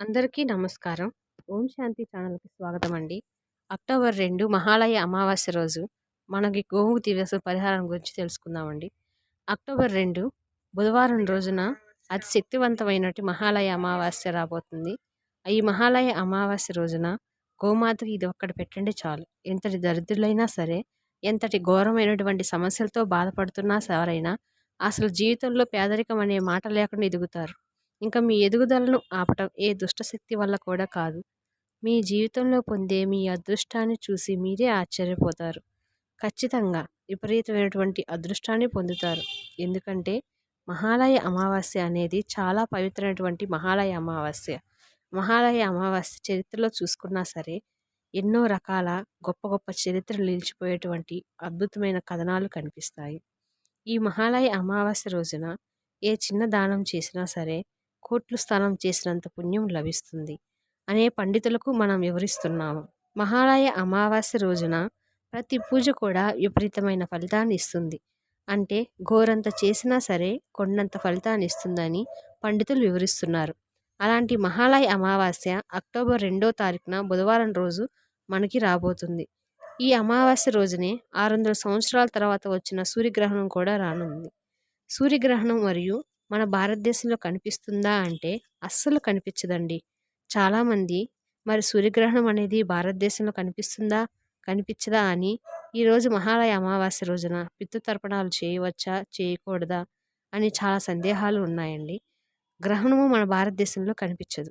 అందరికీ నమస్కారం. ఓం శాంతి ఛానల్‌కి స్వాగతం అండి. అక్టోబర్ రెండు మహాలయ అమావాస్య రోజు మనకి గోవు దివస పరిహారం గురించి తెలుసుకుందామండి. అక్టోబర్ రెండు బుధవారం రోజున అతి శక్తివంతమైనటి మహాలయ అమావాస్య రాబోతుంది. ఈ మహాలయ అమావాస్య రోజున గోమాతకి ఇది ఒక్కటి పెట్టండి చాలు. ఎంతటి దరిద్రులైనా సరే, ఎంతటి ఘోరమైనటువంటి సమస్యలతో బాధపడుతున్నా సవరైనా అసలు జీవితంలో పేదరికం అనే మాట లేకుండా ఎదుగుతారు. ఇంకా మీ ఎదుగుదలను ఆపటం ఏ దుష్టశక్తి వల్ల కూడా కాదు. మీ జీవితంలో పొందే మీ అదృష్టాన్ని చూసి మీరే ఆశ్చర్యపోతారు. ఖచ్చితంగా విపరీతమైనటువంటి అదృష్టాన్ని పొందుతారు. ఎందుకంటే మహాలయ అమావాస్య అనేది చాలా పవిత్రమైనటువంటి మహాలయ అమావాస్య. మహాలయ అమావాస్య చరిత్రలో చూసుకున్నా సరే ఎన్నో రకాల గొప్ప గొప్ప చరిత్రలు నిలిచిపోయేటువంటి అద్భుతమైన కథనాలు కనిపిస్తాయి. ఈ మహాలయ అమావాస్య రోజున ఏ చిన్న దానం చేసినా సరే కోట్లు స్నానం చేసినంత పుణ్యం లభిస్తుంది అనే పండితులకు మనం వివరిస్తున్నాము. మహాలయ అమావాస్య రోజున ప్రతి పూజ కూడా విపరీతమైన ఫలితాన్ని ఇస్తుంది. అంటే ఘోరంత చేసినా సరే కొండంత ఫలితాన్ని ఇస్తుందని పండితులు వివరిస్తున్నారు. అలాంటి మహాలయ అమావాస్య అక్టోబర్ రెండో తారీఖున బుధవారం రోజు మనకి రాబోతుంది. ఈ అమావాస్య రోజునే ఆరు వందల సంవత్సరాల తర్వాత వచ్చిన సూర్యగ్రహణం కూడా రానుంది. సూర్యగ్రహణం మరియు మన భారతదేశంలో కనిపిస్తుందా అంటే అస్సలు కనిపించదండి. చాలామంది మరి సూర్యగ్రహణం అనేది భారతదేశంలో కనిపిస్తుందా కనిపించదా అని ఈరోజు మహాలయ అమావాస్య రోజున పితృతర్పణాలు చేయవచ్చా చేయకూడదా అని చాలా సందేహాలు ఉన్నాయండి. గ్రహణము మన భారతదేశంలో కనిపించదు.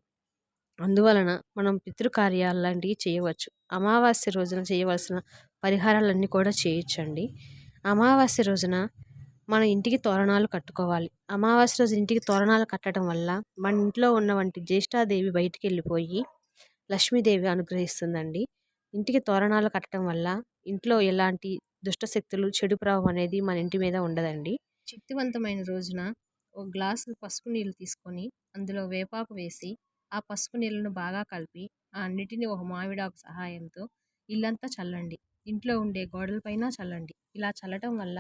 అందువలన మనం పితృకార్యాలు లాంటివి చేయవచ్చు. అమావాస్య రోజున చేయవలసిన పరిహారాలన్నీ కూడా చేయొచ్చండి. అమావాస్య రోజున మన ఇంటికి తోరణాలు కట్టుకోవాలి. అమావాస్య రోజు ఇంటికి తోరణాలు కట్టడం వల్ల మన ఇంట్లో ఉన్నవంటి జ్యేష్ఠాదేవి బయటికి వెళ్ళిపోయి లక్ష్మీదేవి అనుగ్రహిస్తుందండి. ఇంటికి తోరణాలు కట్టడం వల్ల ఇంట్లో ఎలాంటి దుష్టశక్తులు చెడు ప్రభావం అనేది మన ఇంటి మీద ఉండదండి. శక్తివంతమైన రోజున ఒక గ్లాసు పసుపు నీళ్ళు తీసుకొని అందులో వేపాకు వేసి ఆ పసుపు నీళ్ళను బాగా కలిపి ఆ నీటిని ఒక మామిడాకు సహాయంతో ఇల్లంతా చల్లండి. ఇంట్లో ఉండే గోడలపైన చల్లండి. ఇలా చల్లటం వల్ల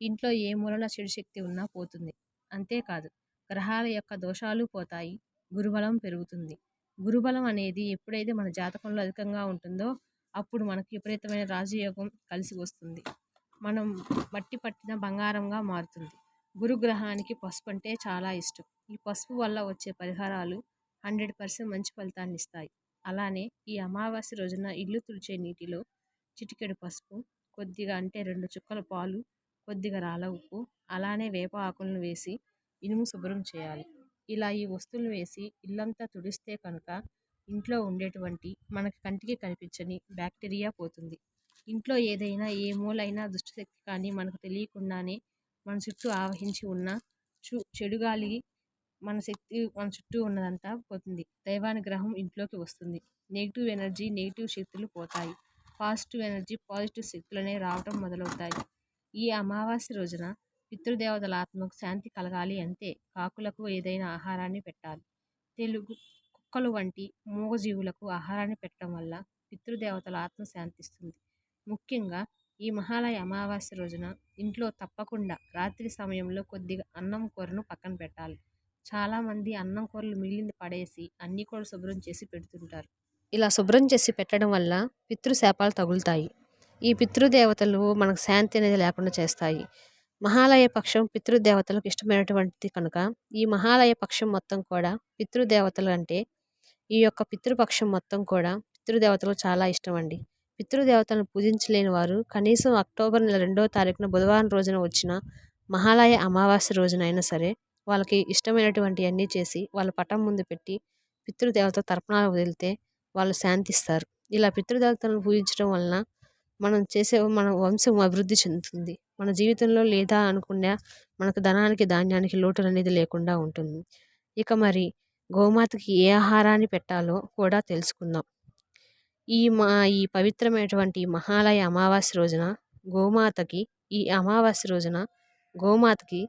ఇంట్లో ఏ మూలన చెడు శక్తి ఉన్నా పోతుంది. అంతేకాదు గ్రహాల యొక్క దోషాలు పోతాయి. గురుబలం పెరుగుతుంది. గురుబలం అనేది ఎప్పుడైతే మన జాతకంలో అధికంగా ఉంటుందో అప్పుడు మనకు విపరీతమైన రాజయోగం కలిసి వస్తుంది. మనం మట్టి పట్టిన బంగారంగా మారుతుంది. గురుగ్రహానికి పసుపు అంటే చాలా ఇష్టం. ఈ పసుపు వల్ల వచ్చే పరిహారాలు హండ్రెడ్ పర్సెంట్ మంచి ఫలితాన్ని ఇస్తాయి. అలానే ఈ అమావాస్య రోజున ఇల్లు తుడిచే నీటిలో చిటికెడు పసుపు, కొద్దిగా అంటే రెండు చుక్కల పాలు, కొద్దిగా రాళ్ళ ఉప్పు, అలానే వేప ఆకులను వేసి ఇనుము శుభ్రం చేయాలి. ఇలా ఈ వస్తువులు వేసి ఇల్లంతా తుడిస్తే కనుక ఇంట్లో ఉండేటువంటి మనకి కంటికి కనిపించని బ్యాక్టీరియా పోతుంది. ఇంట్లో ఏదైనా ఏ మూలైనా దుష్టశక్తి కానీ మనకు తెలియకుండానే మన చుట్టూ ఆవహించి ఉన్న చు చెడు గాలి మన శక్తి మన చుట్టూ ఉన్నదంతా పోతుంది. దైవానుగ్రహం ఇంట్లోకి వస్తుంది. నెగిటివ్ ఎనర్జీ నెగిటివ్ శక్తులు పోతాయి. పాజిటివ్ ఎనర్జీ పాజిటివ్ శక్తులనే రావటం మొదలవుతాయి. ఈ అమావాస్య రోజున పితృదేవతల ఆత్మకు శాంతి కలగాలి అంటే కాకులకు ఏదైనా ఆహారాన్ని పెట్టాలి. తెలుగు కుక్కలు వంటి మూగజీవులకు ఆహారాన్ని పెట్టడం వల్ల పితృదేవతల ఆత్మ శాంతిస్తుంది. ముఖ్యంగా ఈ మహాలయ అమావాస్య రోజున ఇంట్లో తప్పకుండా రాత్రి సమయంలో కొద్దిగా అన్నం కూరను పక్కన పెట్టాలి. చాలామంది అన్నం కూరలు మిగిలింది పడేసి అన్నీ కూడా శుభ్రం చేసి పెడుతుంటారు. ఇలా శుభ్రం చేసి పెట్టడం వల్ల పితృశాపాలు తగులుతాయి. ఈ పితృదేవతలు మనకు శాంతి అనేది లేకుండా చేస్తాయి. మహాలయ పక్షం పితృదేవతలకు ఇష్టమైనటువంటిది కనుక ఈ మహాలయ పక్షం మొత్తం కూడా పితృదేవతలు అంటే ఈ యొక్క పితృపక్షం మొత్తం కూడా పితృదేవతలు చాలా ఇష్టం అండి. పితృదేవతలను పూజించలేని వారు కనీసం అక్టోబర్ నెల రెండో తారీఖున బుధవారం రోజున వచ్చిన మహాలయ అమావాస్య రోజున అయినా సరే వాళ్ళకి ఇష్టమైనటువంటి అన్నీ చేసి వాళ్ళ పటం ముందు పెట్టి పితృదేవత తర్పణాలు వదిలితే వాళ్ళు శాంతిస్తారు. ఇలా పితృదేవతలను పూజించడం వలన మనం చేసే మన వంశం అభివృద్ధి చెందుతుంది. మన జీవితంలో లేదా అనుకున్న మనకు ధనానికి ధాన్యానికి లోటు అనేది లేకుండా ఉంటుంది. ఇక మరి గోమాతకి ఏ ఆహారాన్ని పెట్టాలో కూడా తెలుసుకుందాం. ఈ మా ఈ పవిత్రమైనటువంటి మహాలయ అమావాస్య రోజున గోమాతకి ఈ అమావాస్య రోజున గోమాతకి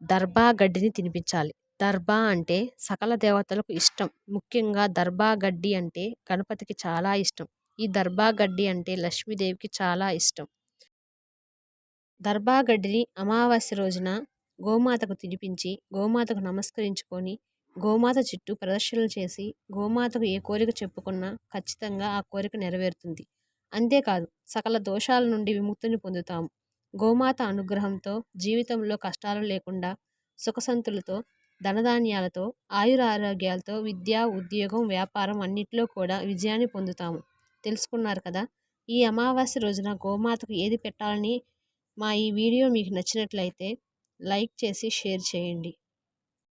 దర్భా గడ్డిని తినిపించాలి. దర్భా అంటే సకల దేవతలకు ఇష్టం. ముఖ్యంగా దర్భా గడ్డి అంటే గణపతికి చాలా ఇష్టం. ఈ దర్భాగడ్డి అంటే లక్ష్మీదేవికి చాలా ఇష్టం. దర్భాగడ్డిని అమావాస్య రోజున గోమాతకు తినిపించి గోమాతకు నమస్కరించుకొని గోమాత చుట్టూ ప్రదర్శనలు చేసి గోమాతకు ఏ కోరిక చెప్పుకున్నా ఖచ్చితంగా ఆ కోరిక నెరవేరుతుంది. అంతేకాదు సకల దోషాల నుండి విముక్తిని పొందుతాము. గోమాత అనుగ్రహంతో జీవితంలో కష్టాలు లేకుండా సుఖసంతులతో ధనధాన్యాలతో ఆయురారోగ్యాలతో విద్య ఉద్యోగం వ్యాపారం అన్నిట్లో కూడా విజయాన్ని పొందుతాము. తెలుసుకున్నారు కదా! ఈ అమావాస్య రోజున గోమాతకు ఏది పెట్టాలని మా ఈ వీడియో మీకు నచ్చినట్లయితే లైక్ చేసి షేర్ చేయండి.